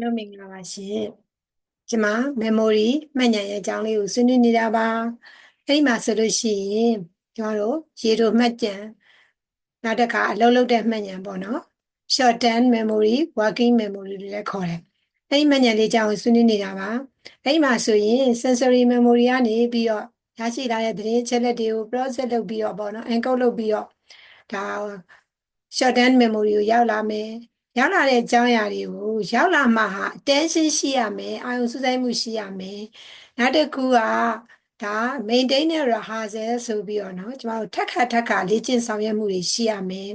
လို့မင်္ဂလာပါရှင်ဒီမှာ memory မှတ်ဉာဏ်ရဲ့အကြောင်းလေးကိုဆွေးနွေးနေတာပါအဲ့ဒီမှာဆိုလို့ရှိရင်ကျွန်တော်တို့ရေတို့မှတ်ဉာဏ်နောက်တစ်ခါအလုပ်လုပ်တဲ့မှတ်ဉာဏ်ပေါ့နော် short term memory working memory တွေလည်းခေါ်တယ်အဲ့ဒီမှတ်ဉာဏ်လေးအကြောင်းကိုဆွေးနွေးနေတာပါအဲ့ဒီမှာဆိုရင် sensory memory ကနေပြီးတော့ရရှိလာတဲ့သတင်းအချက်လက်တွေကို process လုပ်ပြီးတော့ပေါ့နော် encode လုပ်ပြီးတော့ဒါ short term memory ကိုရောက်လာမယ် ရောက်လာတဲ့အကြောင်းအရာတွေကိုရောက်လာမှဟာ attention ရှိရမယ်အာရုံစူးစိုက်မှုရှိရမယ်နောက်တစ်ခုကဒါ maintain တဲ့ rehearsal ဆိုပြီးတော့เนาะကျမတို့ထက်ခါထက်ခါလေ့ကျင့်ဆောင်ရွက်မှုတွေရှိရမယ်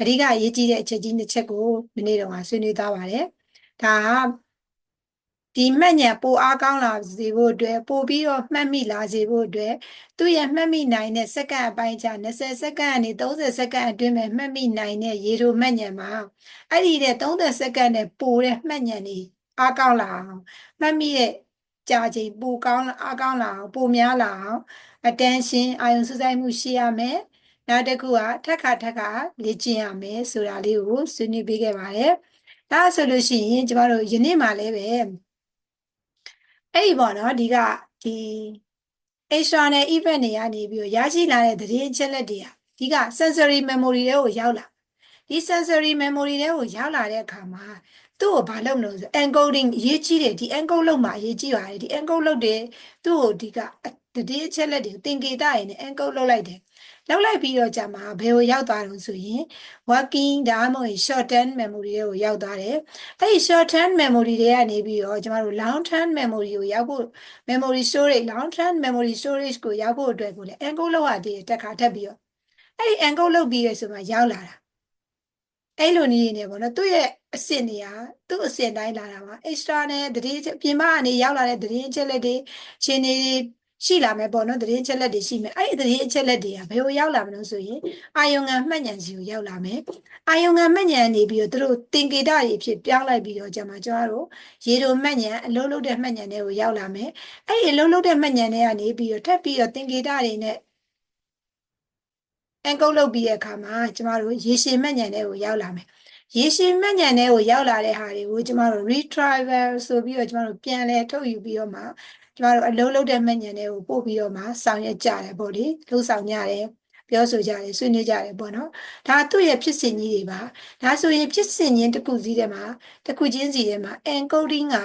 အဓိကအရေးကြီးတဲ့အချက်ကြီးနှစ်ချက်ကိုမနေ့တုန်းကဆွေးနွေးသားပါတယ်ဒါက ဒီမှတ်ဉာဏ်ပိုအားကောင်းလာစေဖို့အတွက်ပိုပြီးတော့မှတ်မိလာစေဖို့အတွက်သူ့ရဲ့မှတ်မိနိုင်တဲ့စက္ကန့်အပိုင်းကျ20စက္ကန့်ကနေ30စက္ကန့်အတွင်းမှာမှတ်မိနိုင်တဲ့ရေတိုမှတ်ဉာဏ်မှာအဲ့ဒီတဲ့30စက္ကန့်နဲ့ပိုတဲ့မှတ်ဉာဏ်တွေအားကောင်းလာအောင်မှတ်မိတဲ့ကြာချိန်ပိုကောင်းအားကောင်းလာအောင်ပိုများလာအောင် attention အာရုံစူးစိုက်မှုရှိရမယ်နောက်တစ်ခုကထက်ခါထက်ခါလေ့ကျင့်ရမယ်ဆိုတာလေးကိုဆွေးနွေးပေးခဲ့ပါတယ်ဒါဆိုလို့ရှိရင်ကျမတို့ယနေ့မှလည်းပဲ အဲ့ဒီပေါ့နော်ဒီကဒီ external event တွေကနေပြီးရရှိလာတဲ့သတင်းအချက်လက်တွေကဒီက sensory memory တွေကိုရောက်လာဒီ sensory memory တွေကိုရောက်လာတဲ့အခါမှာသူ့ကိုဘာလုပ်လို့ဆို encoding အရေးကြီးတယ်ဒီ encode လုပ်မှာအရေးကြီးပါတယ်ဒီ encode လုပ်တယ်သူ့ကိုဒီကသတင်းအချက်လက်တွေကိုသင်္ကေတရည်နဲ့ encode လုပ်လိုက်တယ် လောက်လိုက်ပြီးတော့ကြာမှာဘယ်ကိုရောက်သွားလို့ဆိုရင် working ဒါမှမဟုတ် short term memory တွေကိုရောက်သွားတယ်အဲ့ဒီ short term memory တွေကနေပြီးတော့ကျမတို့ long term memory ကိုရောက်ဖို့ memory storage long term memory storage ကိုရောက်ဖို့အတွက်ကိုလည်း encode လုပ်ရသေးတယ်တက်ခါထပ်ပြီးတော့အဲ့ဒီ encode လုပ်ပြီးရဆိုမှရောက်လာတာအဲ့လိုနည်းနေပေါ့နော်သူ့ရဲ့အစစ်နေရာသူ့အစစ်တိုင်းလာတာပါ extra နဲ့တတိပြင်မအနေရောက်လာတဲ့တတိချက်လက်တွေချင်းနေ ရှိလာမယ်ပေါ့နော်သတင်းချက်လက်တွေရှိမယ်အဲ့ဒီသတင်းချက်လက်တွေကဘယ်ကိုရောက်လာမလို့ဆိုရင်အာယုံငံမှတ်ဉဏ်စီကိုရောက်လာမယ်အာယုံငံမှတ်ဉဏ်နေပြီးတော့သူတို့သင်္ကေတတွေဖြစ်ပြောင်းလိုက်ပြီးတော့ကျမကျွန်တော်တို့ရေတို့မှတ်ဉဏ်အလုံးလုံးတဲ့မှတ်ဉဏ်တွေကိုရောက်လာမယ်အဲ့ဒီအလုံးလုံးတဲ့မှတ်ဉဏ်တွေကနေပြီးတော့ထပ်ပြီးတော့သင်္ကေတတွေနဲ့အန်ကုတ်လုပ်ပြီးတဲ့အခါမှာကျမတို့ရေရှည်မှတ်ဉဏ်တွေကိုရောက်လာမယ်ရေရှည်မှတ်ဉဏ်တွေကိုရောက်လာတဲ့ဟာတွေကိုကျမတို့ retrieval ဆိုပြီးတော့ကျမတို့ပြန်လဲထုတ်ယူပြီးတော့မှ ကျမတို့အလုံးလုံးတဲ့မှတ်ဉဏ်တွေကိုပို့ပြီးတော့မှဆောင်ရွက်ကြတယ်ပေါ့လေလှုပ်ဆောင်ကြတယ်ပြောဆိုကြတယ်ဆွေးနွေးကြတယ်ပေါ့နော်ဒါသူ့ရဲ့ဖြစ်စဉ်ကြီးတွေပါဒါဆိုရင်ဖြစ်စဉ်ချင်းတစ်ခုစီးထဲမှာတစ်ခုချင်းစီထဲမှာ encoding က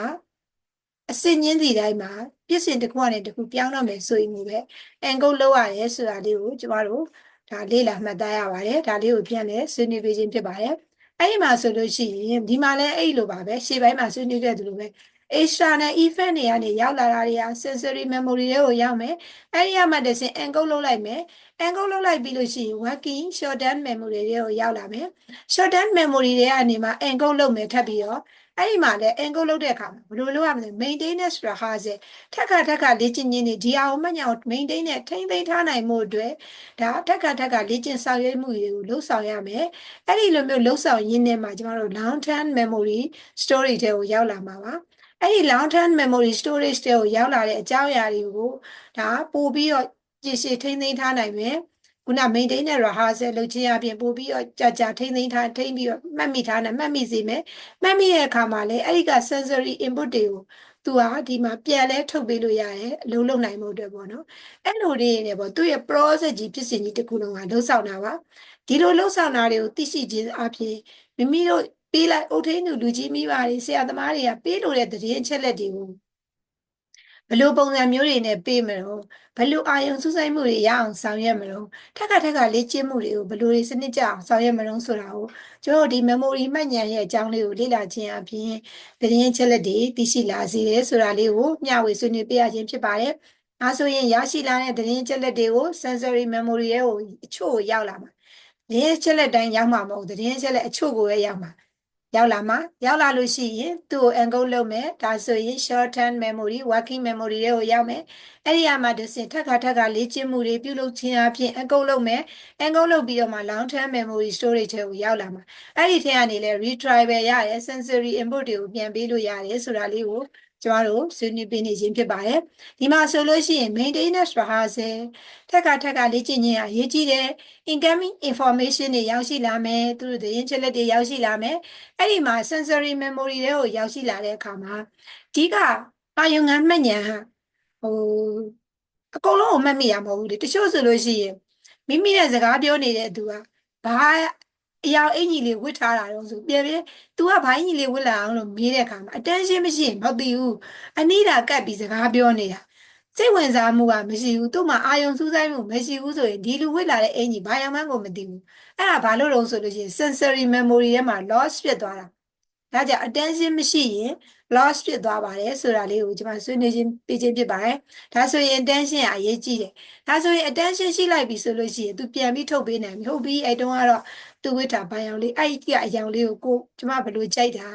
အစင်ချင်းစီတိုင်းမှာဖြစ်စဉ်တစ်ခုကနေတစ်ခုပြောင်းတော့မယ်ဆိုရင်ပဲ encode လုပ်ရတယ်ဆိုတာလေးကိုကျမတို့ဒါလေ့လာမှတ်သားရပါတယ်ဒါလေးကိုပြန်လဲဆွေးနွေးပေးခြင်းဖြစ်ပါတယ်အဲ့ဒီမှာဆိုလို့ရှိရင်ဒီမှာလည်းအဲ့လိုပါပဲရှေ့ပိုင်းမှာဆွေးနွေးခဲ့သလိုပဲ external event တွေကနေရောက်လာတာတွေက sensory memory တွေကိုရောက်မယ်အဲ့ဒီကမှတစ်ဆင့် encode လုပ်လိုက်မယ် encode လုပ်လိုက်ပြီးလို့ရှိရင် working short term memory တွေကိုရောက်လာမယ် short term memory တွေကနေမှ encode လုပ်မယ်ထပ်ပြီးတော့အဲ့ဒီမှာလည်း encode လုပ်တဲ့အခါမှာဘယ်လိုလုပ်ရမလဲ maintenance ဆိုတာဟာစေထက်ခါထက်ခါလေ့ကျင့်ခြင်းတွေဒီအောင်မှညာကို maintain နဲ့ထိန်းသိမ်းထားနိုင်မှုအတွက်ဒါထက်ခါထက်ခါလေ့ကျင့်ဆောင်ရွက်မှုတွေကိုလှုပ်ဆောင်ရမယ်အဲ့ဒီလိုမျိုးလှုပ်ဆောင်ရင်းနဲ့မှကျမတို့ long term memory story တွေကိုရောက်လာမှာပါ အဲ့ဒီ long term memory storage တွေကိုရောက်လာတဲ့အကြောင်းအရာတွေကိုဒါပို့ပြီးတော့ကြည့်ရှည်ထိန်းသိမ်းထားနိုင်မယ်ခုန maintain တဲ့ rehearsal လုပ်ခြင်းအပြင်ပို့ပြီးတော့ကြာကြာထိန်းသိမ်းထားထိန်းပြီးတော့မှတ်မိထားနိုင်မှတ်မိစေမယ်မှတ်မိတဲ့အခါမှာလည်းအဲ့ဒီက sensory input တွေကိုသူဟာဒီမှာပြန်လဲထုတ်ပေးလို့ရတယ်အလုံးလုံးနိုင်မှုအတွက်ပေါ့နော်အဲ့လိုတွေနေပေါ့သူ့ရဲ့ process ကြီးဖြစ်စဉ်ကြီးတစ်ခုလုံးကလှုပ်ဆောင်တာပါဒီလိုလှုပ်ဆောင်တာတွေကိုသိရှိခြင်းအပြင်မိမိတို့ ပေးလိုက်အုတ်ထိန်သူလူကြီးမိပါတွေဆရာသမားတွေကပေးလို့တဲ့သတင်းအချက်လက်တွေကိုဘလို့ပုံစံမျိုးတွေနဲ့ပေးမလို့ဘလို့အာယုံစူးစိုက်မှုတွေရအောင်ဆောင်ရွက်မလို့ထက်ကထက်ကလေ့ကျင့်မှုတွေကိုဘလို့တွေစနစ်ကြအောင်ဆောင်ရွက်မလို့ဆိုတာကိုကျွန်တော်ဒီ memory မှတ်ဉာဏ်ရဲ့အကြောင်းလေးကိုလေ့လာခြင်းအပြင်သတင်းအချက်လက်တွေသိရှိလာစေတယ်ဆိုတာလေးကိုမျှဝေဆွေးနွေးပေးရခြင်းဖြစ်ပါတယ်။အဲဆိုရင်ရရှိလာတဲ့သတင်းအချက်လက်တွေကို sensory memory ရဲ့ကိုအချို့ကိုရောက်လာမှာ။သတင်းအချက်လက်တိုင်းရောက်မှာမဟုတ်သတင်းအချက်လက်အချို့ကိုပဲရောက်မှာ။ ရောက်လာမှာရောက်လာလို့ရှိရင်သူ့ကို encode လုပ်မယ်ဒါဆိုရင် short term memory working memory တွေကိုရောက်မယ်အဲ့ဒီအမှာတစ်စင်ထက်ခါထက်ခါလေ့ကျင့်မှုတွေပြုလုပ်ခြင်းအပြင် encode လုပ်မယ် encode လုပ်ပြီးတော့မှ long term memory storage တွေကိုရောက်လာမှာအဲ့ဒီထဲကနေလဲ retrieval ရတယ် sensory input တွေကိုပြန်ပေးလို့ရတယ်ဆိုတာလေးကို ကျမတို့ဆွေးနွေးပေးနေခြင်းဖြစ်ပါတယ်ဒီမှာဆိုလို့ရှိရင် maintenance rehearsal ထက်ကထက်ကလေ့ကျင့်ခြင်းအရေးကြီးတယ် incoming information တွေရောက်ရှိလာမယ်သူတို့သတင်းချက်လက်တွေရောက်ရှိလာမယ်အဲ့ဒီမှာ sensory memory တွေကိုရောက်ရှိလာတဲ့အခါမှာအဓိကအာယုံငန်းမှတ်ဉာဏ်ဟာဟိုအကုန်လုံးကိုမှတ်မိရမဟုတ်ဘူးလေတချို့ဆိုလို့ရှိရင်မိမိရဲ့စကားပြောနေတဲ့သူကဘာ အရာအင်ကြီးလေးဝတ်ထားတာတော့ဆိုပြန်ပြန် तू ကဘာအင်ကြီးလေးဝတ်လာအောင်လို့မေးတဲ့အခါမှာ attention မရှိရင်မသိဘူးအနိဒာကပ်ပြီးစကားပြောနေတာစိတ်ဝင်စားမှုကမရှိဘူးသူ့မှာအာယုံစူးစိုက်မှုမရှိဘူးဆိုရင်ဒီလူဝတ်လာတဲ့အင်ကြီးဘာရောက်မှန်းကိုမသိဘူးအဲ့ဒါဘာလို့လဲဆိုလို့ရှိရင် sensory memory ထဲမှာ loss ဖြစ်သွားတာ ဒါကြောင့် attention မရှိရင် loss ဖြစ်သွားပါတယ်ဆိုတာလေးကိုကျွန်မဆွေးနွေးခြင်းပြခြင်းဖြစ်ပါတယ်ဒါဆိုရင် attention ကအရေးကြီးတယ်ဒါဆိုရင် attention ရှိလိုက်ပြီဆိုလို့ရှိရင် तू ပြန်ပြီးထုတ်ပေးနိုင်ပြီဟုတ်ပြီအဲ့တုန်းကတော့သူဝိတာဘာယောင်လေးအဲ့ဒီကအယောင်လေးကိုကိုကျွန်မဘယ်လိုကြိုက်တာ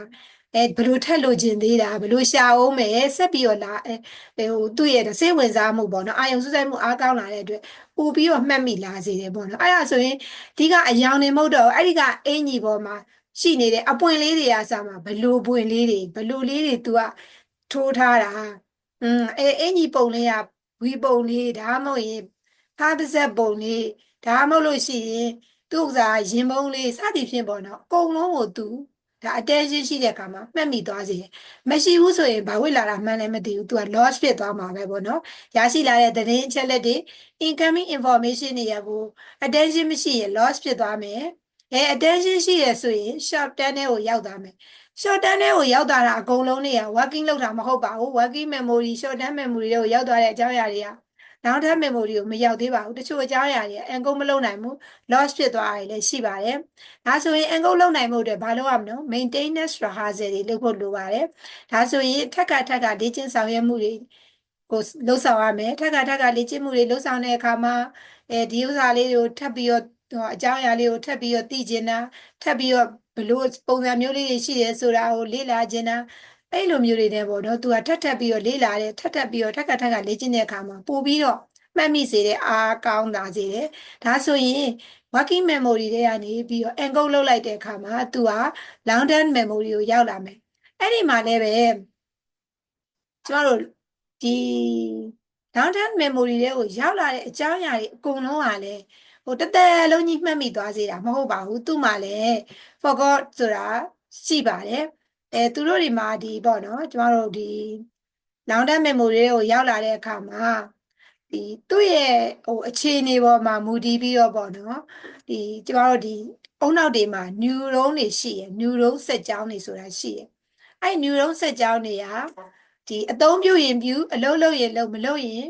အဲဘယ်လိုထက်လို့ခြင်းသေးတာဘယ်လိုရှာအောင်မယ်ဆက်ပြီးတော့လာအဲဟိုသူ့ရဲ့စိတ်ဝင်စားမှုပေါ့နော်အာယုံစူးစိုက်မှုအားကောင်းလာတဲ့အတွက်ပို့ပြီးတော့မှတ်မိလာစေတယ်ပေါ့နော်အဲ့ဒါဆိုရင်ဒီကအယောင်နေမဟုတ်တော့အဲ့ဒီကအင်ကြီးပေါ်မှာ ရှိနေတဲ့အပွင့်လေးတွေအစားမှာဘလို့ပွင့်လေးတွေဘလို့လေးတွေ तू ကထိုးထားတာอืมအဲအင်ကြီးပုံလေးကဝီပုံလေးဒါမှမဟုတ်ရင်ဖားပါဇက်ပုံလေးဒါမှမဟုတ်လို့ရှိရင်သူ့ဥစားရင်ပုံးလေးစသည်ဖြင့်ပေါ့နော်အကုန်လုံးကို तू ဒါ attention ရှိတဲ့အခါမှာမှတ်မိသွားစေတယ်မရှိဘူးဆိုရင်ဘာဝိလာတာမှန်းလည်းမသိဘူး तू က loss ဖြစ်သွားမှာပဲပေါ့နော်ရရှိလာတဲ့သတင်းအချက်လက်တွေ incoming information တွေရကို attention မရှိရင် loss ဖြစ်သွားမယ် အဲ attention ရှိရဆိုရင် short term ထဲကိုရောက်သွားမယ် short term ထဲကိုရောက်သွားတာအကုန်လုံးတွေက working လုပ်တာမဟုတ်ပါဘူး working memory short term memory တွေကိုရောက်သွားတဲ့အကြောင်းအရာတွေကနောက်ထပ် memory ကိုမရောက်သေးပါဘူးတချို့အကြောင်းအရာတွေ encode မလုပ်နိုင်ဘူး loss ဖြစ်သွားတာလည်းရှိပါတယ်ဒါဆိုရင် encode လုပ်နိုင်မှုအတွက်ဘာလုပ်ရမလဲ maintenance rehearsal တွေလုပ်ဖို့လိုပါတယ်ဒါဆိုရင်ထက်ကထက်ကလေ့ကျင့်ဆောင်ရွက်မှုတွေကိုလှုပ်ဆောင်ရမယ်ထက်ကထက်ကလေ့ကျင့်မှုတွေလှုပ်ဆောင်တဲ့အခါမှာအဲဒီဥစ္စာလေးတွေကိုထပ်ပြီးတော့ အကြောင်းအရာလေးကိုထပ်ပြီးတော့သိကျင်တာထပ်ပြီးတော့ဘလို့ပုံစံမျိုးလေးတွေရှိတယ်ဆိုတာကိုလေ့လာကျင်တာအဲ့လိုမျိုးတွေနဲ့ပေါ့နော်သူကထပ်ထပ်ပြီးတော့လေ့လာတယ်ထပ်ထပ်ပြီးတော့ထက်ကထက်ကလေ့ကျင့်တဲ့အခါမှာပို့ပြီးတော့မှတ်မိစေတဲ့အားကောင်းတာစေတယ်ဒါဆိုရင် working memory တွေကနေပြီးတော့ encode လုပ်လိုက်တဲ့အခါမှာသူက long term memory ကိုရောက်လာမယ်အဲ့ဒီမှာလည်းပဲကျမတို့ဒီ long term memory တွေကိုရောက်လာတဲ့အကြောင်းအရာတွေအကုန်လုံးကလည်း ဟိုတသက်လုံးကြီးမှတ်မိသွားစေတာမဟုတ်ပါဘူးသူ့မှာလည်း forgot ဆိုတာရှိပါတယ်အဲသူတို့တွေမှာဒီပေါ့နော်ကျမတို့ဒီ long term memory တွေကိုရောက်လာတဲ့အခါမှာဒီသူ့ရဲ့ဟိုအခြေအနေပေါ်မှာမူတည်ပြီးတော့ပေါ့နော်ဒီကျမတို့ဒီအုံနောက်တွေမှာ neuron တွေရှိရယ် neuron စက်ကြောင်းတွေဆိုတာရှိရယ်အဲ့ neuron စက်ကြောင်းတွေကဒီအသုံးပြုရင်ပြုအလုပ်လုပ်ရင်လုပ်မလုပ်ရင်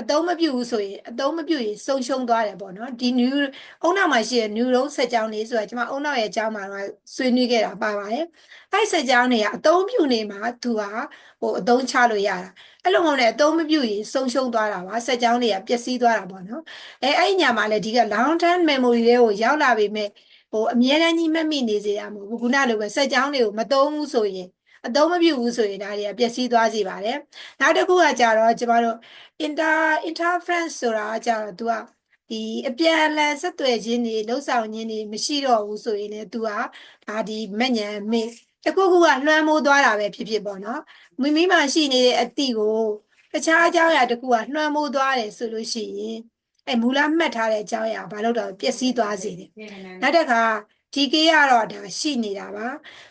အသုံးမပြုဘူးဆိုရင်အသုံးမပြုရင်ဆုံးရှုံးသွားတယ်ပေါ့နော်ဒီ new အုံနောက်မှာရှိတဲ့ neuron စက်ကြောင်းတွေဆိုတာကျွန်မအုံနောက်ရဲ့အကြောင်းမှာတော့ဆွေးနွေးခဲ့တာပါပါတယ်အဲ့စက်ကြောင်းတွေကအသုံးပြုနေမှာသူကဟိုအသုံးချလို့ရတာအဲ့လိုမဟုတ်နဲ့အသုံးမပြုရင်ဆုံးရှုံးသွားတာပါစက်ကြောင်းတွေကပျက်စီးသွားတာပေါ့နော်အဲအဲ့ညမှာလည်းဒီက long term memory တွေကိုရောက်လာပြီမဲ့ဟိုအမြဲတမ်းကြီးမှတ်မိနေစေရမှာမဟုတ်ဘူးခုနလိုပဲစက်ကြောင်းတွေကိုမသုံးဘူးဆိုရင် အသုံးမပြုဘူးဆိုရင်ဒါတွေကပျက်စီးသွားစေပါတယ်နောက်တစ်ခုကကြတော့ကျမတို့ inter interference ဆိုတာကကြတော့ तू ကဒီအပြန်အလှန်ဆက်သွယ်ခြင်းတွေလှုပ်ဆောင်ခြင်းတွေမရှိတော့ဘူးဆိုရင်လည်း तू ကဒါဒီမညံမေ့တခုခုကလွှမ်းမိုးသွားတာပဲဖြစ်ဖြစ်ပေါ့နော်မိမိမှရှိနေတဲ့အတိကိုတခြားအကြောင်းအရာတခုကလွှမ်းမိုးသွားတယ်ဆိုလို့ရှိရင်အဲမူလမှတ်ထားတဲ့အကြောင်းအရာဘာလို့တော့ပျက်စီးသွားစေတယ်နောက်တစ်ခါ ဒီကေးကတော့ဒါရှိနေတာပါ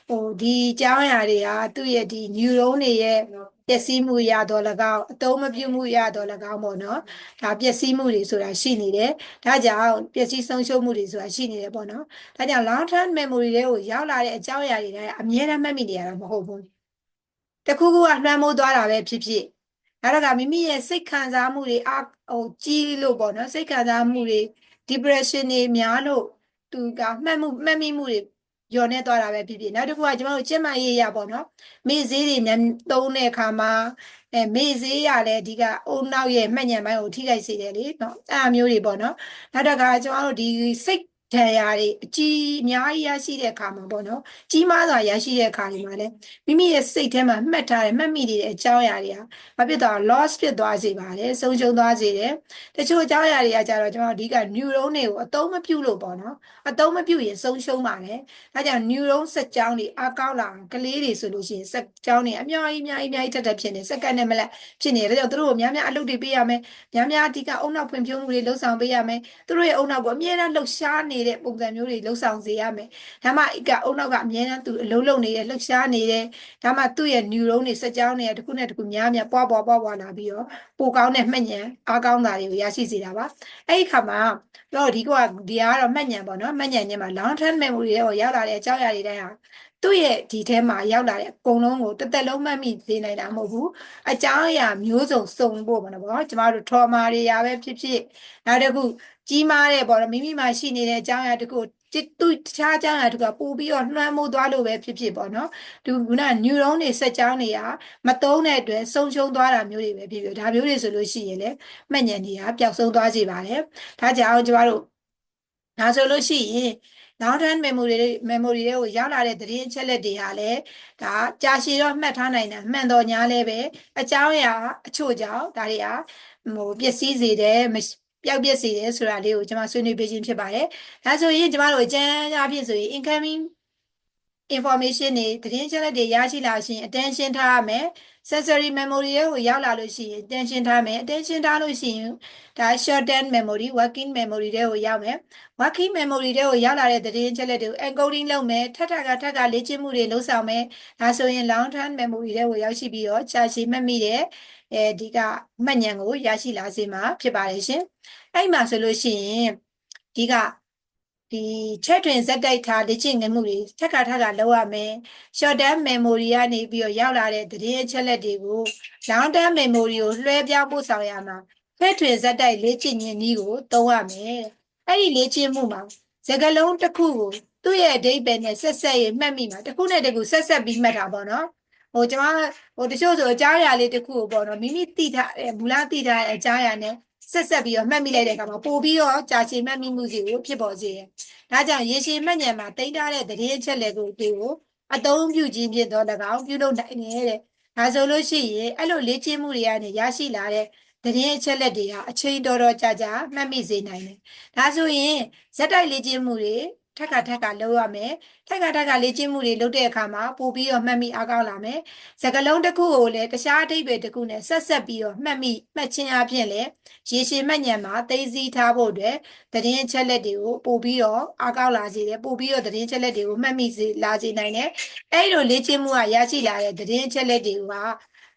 ဟိုဒီအကြောင်းအရာတွေကသူ့ရဲ့ဒီ neuron တွေရဲ့ပျက်စီးမှုရတော့၎င်းအသုံးမပြုမှုရတော့၎င်းပေါ့နော်ဒါပျက်စီးမှုတွေဆိုတာရှိနေတယ်ဒါကြောင့်ပျက်စီးဆုံးရှုံးမှုတွေဆိုတာရှိနေတယ်ပေါ့နော်ဒါကြောင့် long term memory တွေကိုရောက်လာတဲ့အကြောင်းအရာတွေတိုင်းအမြဲတမ်းမှတ်မိနေရတာမဟုတ်ဘူးတခုခုကလွှမ်းမိုးသွားတာပဲဖြစ်ဖြစ်နောက်တော့ကမိမိရဲ့စိတ်ခံစားမှုတွေအဟိုကြီးလို့ပေါ့နော်စိတ်ခံစားမှုတွေ depression တွေများလို့ သူကမှတ်မှုမှတ်မိမှုတွေညော်နေသွားတာပဲဖြစ်ဖြစ်နောက်တစ်ခုကကျွန်တော်တို့ကျင့်မရေးရပေါ့နော်မေ့ဈေးတွေနဲ့သုံးတဲ့အခါမှာအဲမေ့ဈေးရလည်းအဓိကအုံနောက်ရဲ့မှတ်ဉဏ်ပိုင်းကိုထိခိုက်စေတယ်လေနော်အဲ့အမျိုးတွေပေါ့နော်နောက်တစ်ခါကျွန်တော်တို့ဒီစိတ် ဒဏ်ရာတွေအကြီးအများကြီးရရှိတဲ့အခါမှာပေါ့နော်ကြီးမားစွာရရှိတဲ့အခါတွေမှာလည်းမိမိရဲ့စိတ်ထဲမှာမှတ်ထားတဲ့မှတ်မိနေတဲ့အကြောင်းအရာတွေကဘာဖြစ်သွား loss ဖြစ်သွားစေပါတယ်ဆုံးရှုံးသွားစေတယ်တချို့အကြောင်းအရာတွေကကြတော့ကျွန်တော်အဓိက neuron တွေကိုအသုံးမပြုလို့ပေါ့နော်အသုံးမပြုရင်ဆုံးရှုံးပါတယ်ဒါကြောင့် neuron စက်ကြောင်းတွေအကောက်လာကလေးတွေဆိုလို့ရှိရင်စက်ကြောင်းတွေအများကြီးအများကြီးအများကြီးတက်တက်ဖြစ်နေစက္ကန့်နဲ့မလက်ဖြစ်နေတယ်ဒါကြောင့်သူတို့ကိုများများအလုပ်တွေပေးရမယ်များများအဓိကအုံနောက်ဖွံ့ဖြိုးမှုတွေလှုပ်ဆောင်ပေးရမယ်သူတို့ရဲ့အုံနောက်ကိုအမြဲတမ်းလှုပ်ရှားနေတဲ့ပုံစံမျိုးတွေလှုပ်ဆောင်စေရမယ်ဒါမှအကအုံနောက်ကအမြဲတမ်းသူအလုံးလုံးနေတယ်လှုပ်ရှားနေတယ်ဒါမှသူ့ရဲ့ neuron တွေစက်ကြောင်းတွေတစ်ခုနဲ့တစ်ခုများများပွားပွားပွားပွားလာပြီးတော့ပိုကောင်းတဲ့မှတ်ဉာဏ်အားကောင်းတာတွေကိုရရှိစေတာပါအဲ့ဒီခါမှာတော့ဒီကဒီကတော့မှတ်ဉာဏ်ပေါ့နော်မှတ်ဉာဏ်ညမှာ long term memory တွေကိုရောက်လာတဲ့အကြောင်းအရာတွေတိုင်းဟာ သူ့ရဲ့ဒီထဲမှာရောက်လာတဲ့အကုန်လုံးကိုတစ်သက်လုံးမှတ်မိစေနိုင်တာမဟုတ်ဘူးအကြောင်းအရာမျိုးစုံစုံဖို့ပေါ့နော်ကျမတို့ trauma တွေရာပဲဖြစ်ဖြစ်နောက်တစ်ခုကြီးမားတဲ့ပေါ့နော်မိမိမှာရှိနေတဲ့အကြောင်းအရာတစ်ခုသူတခြားအကြောင်းအရာတစ်ခုပို့ပြီးတော့နှွမ်းမိုးသွားလို့ပဲဖြစ်ဖြစ်ပေါ့နော်ဒီခုန neuron တွေစက်ကြောင်းတွေကမတုံးတဲ့အတွက်ဆုံးရှုံးသွားတာမျိုးတွေပဲဖြစ်ဖြစ်ဒါမျိုးတွေဆိုလို့ရှိရင်လည်းမှတ်ဉာဏ်တွေကပျောက်ဆုံးသွားစေပါတယ်ဒါကြောင့်ကျမတို့ဒါဆိုလို့ရှိရင် long term memory တွေ memory တွေကိုရောက်လာတဲ့သတင်းအချက်လက်တွေဟာလည်းဒါကြာရှည်တော့မှတ်ထားနိုင်တာမှန်တော်ညာလည်းပဲအကြောင်းအရာအချို့ကြောင့်ဒါတွေကဟိုပျက်စီးစေတယ်ပျောက်ပျက်စေတယ်ဆိုတာလေးကိုကျွန်မဆွေးနွေးပေးခြင်းဖြစ်ပါတယ်။ဒါဆိုရင်ကျွန်မတို့အကျဉ်းအဖြစ်ဆိုရင် incoming information တွေသတင်းချက်လက်တွေရရှိလာရှင် attention ထားရမယ် sensory memory ကိုရောက်လာလို့ရှိရင် attention ထားမယ် attention ထားလို့ရှိရင်ဒါ short term memory working memory တွေကိုရောက်မယ် working memory တွေကိုရောက်လာတဲ့သတင်းချက်လက်တွေကို encoding လုပ်မယ်ထပ်ထပ်ကထပ်ကလေ့ကျင့်မှုတွေလုပ်ဆောင်မယ်ဒါဆိုရင် long term memory တွေကိုရောက်ရှိပြီးတော့ကြာရှည်မှတ်မိတဲ့အဲဒီကမှတ်ဉာဏ်ကိုရရှိလာစေမှာဖြစ်ပါတယ်ရှင်အဲ့မှာဆိုလို့ရှိရင်ဒီက ဒီချက်တွင်ဇက်တိုက်ထားလေ့ကျင့်ငယ်မှုတွေထက်ခါထက်ခါလုပ်ရမယ် short term memory ကနေပြီးတော့ရောက်လာတဲ့သတင်းအချက်လက်တွေကို long term memory ကိုလွှဲပြောင်းပို့ဆောင်ရမှာချက်တွင်ဇက်တိုက်လေ့ကျင့်ခြင်းနည်းကိုသုံးရမယ်အဲ့ဒီလေ့ကျင့်မှုမှာစကလုံးတစ်ခုကိုသူ့ရဲ့အဓိပ္ပာယ်နဲ့ဆက်ဆက်ရမှတ်မိမှာတစ်ခုနဲ့တစ်ခုဆက်ဆက်ပြီးမှတ်တာပေါ့နော်ဟိုကျွန်မဟိုတချို့ဆိုအကြောင်းအရာလေးတစ်ခုကိုပေါ့နော်မိမိသိထားတယ်မူလသိထားတဲ့အကြောင်းအရာနဲ့ ဆက်ဆက်ပြီးတော့မှတ်မိလိုက်တဲ့အခါမှာပို့ပြီးတော့ကြာရှည်မှတ်မိမှုစီကိုဖြစ်ပေါ်စေတယ်။ဒါကြောင့်ရေရှည်မှတ်ဉာဏ်မှာတိမ့်ထားတဲ့သတင်းအချက်လက်ကိုတွေကိုအသုံးပြုခြင်းဖြင့်တော့၎င်းပြုလုပ်နိုင်တယ်တဲ့။ဒါဆိုလို့ရှိရင်အဲ့လိုလေ့ကျင့်မှုတွေကနေရရှိလာတဲ့သတင်းအချက်လက်တွေဟာအချိန်တော်တော်ကြာကြာမှတ်မိစေနိုင်တယ်။ဒါဆိုရင်ဇက်တိုက်လေ့ကျင့်မှုတွေ ထက်ကထက်ကလုပ်ရမယ်ထက်ကထက်ကလေ့ကျင့်မှုတွေလုပ်တဲ့အခါမှာပို့ပြီးတော့မှတ်မိအားကောင်းလာမယ်စကလုံးတစ်ခုကိုလည်းတခြားအဓိပ္ပာယ်တစ်ခုနဲ့ဆက်ဆက်ပြီးတော့မှတ်မိမှတ်ခြင်းအပြင်လည်းရေရှည်မှတ်ဉာဏ်မှာသိသိထားဖို့အတွက်သတင်းအချက်လက်တွေကိုပို့ပြီးတော့အားကောင်းလာစေတယ်ပို့ပြီးတော့သတင်းအချက်လက်တွေကိုမှတ်မိစေလာစေနိုင်တယ်အဲ့လိုလေ့ကျင့်မှုကရရှိလာတဲ့သတင်းအချက်လက်တွေက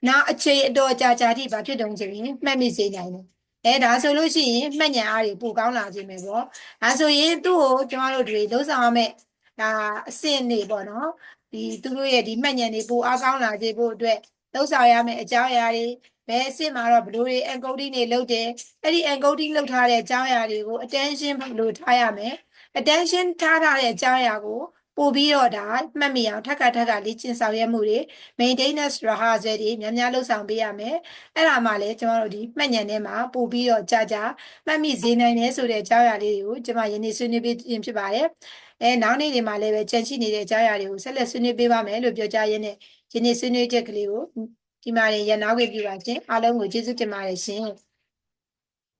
နောက်အချိန်အတော်ကြာကြာထိဘာဖြစ်တုံးဆိုရင်မှတ်မိစေနိုင်တယ် အဲဒါဆိုလို့ရှိရင်မှတ်ဉာဏ်အားတွေပိုကောင်းလာခြင်းပဲပေါ့ဒါဆိုရင်သူ့ကိုကျွန်တော်တို့တွေလုံးဆောင်ရမယ့်ဒါအဆင့်နေပေါ့နော်ဒီသူတို့ရဲ့ဒီမှတ်ဉာဏ်တွေပိုအားကောင်းလာစေဖို့အတွက်လုံးဆောင်ရမယ့်အကြောင်းအရာတွေဘယ်အဆင့်မှာတော့ဘယ်လိုတွေ encoding တွေလုပ်တယ်အဲ့ဒီ encoding လုပ်ထားတဲ့အကြောင်းအရာတွေကို attention ဘယ်လိုထားရမလဲ attention ထားထားတဲ့အကြောင်းအရာကို ပို့ပြီးတော့ဒါမှတ်မိအောင်ထပ်ခါထပ်ခါလေ့ကျင့်ဆောင်ရွက်မှုတွေ maintenance rehearsal တွေများများလုပ်ဆောင်ပေးရမယ်အဲ့ဒါမှလည်းကျွန်တော်တို့ဒီမှတ်ဉာဏ်ထဲမှာပို့ပြီးတော့ကြာကြာမှတ်မိစေနိုင်တယ်ဆိုတဲ့အကြောင်းအရာလေးတွေကိုကျွန်မယနေ့ဆွေးနွေးပေးခြင်းဖြစ်ပါတယ်အဲနောက်နေ့တွေမှာလည်းပဲကြံရှိနေတဲ့အကြောင်းအရာတွေကိုဆက်လက်ဆွေးနွေးပေးပါမယ်လို့ပြောကြားရင်းနဲ့ယနေ့ဆွေးနွေးချက်ကလေးကိုဒီမှာရန်နာခွင့်ပြုပါခြင်းအားလုံးကိုကျေးဇူးတင်ပါတယ်ရှင်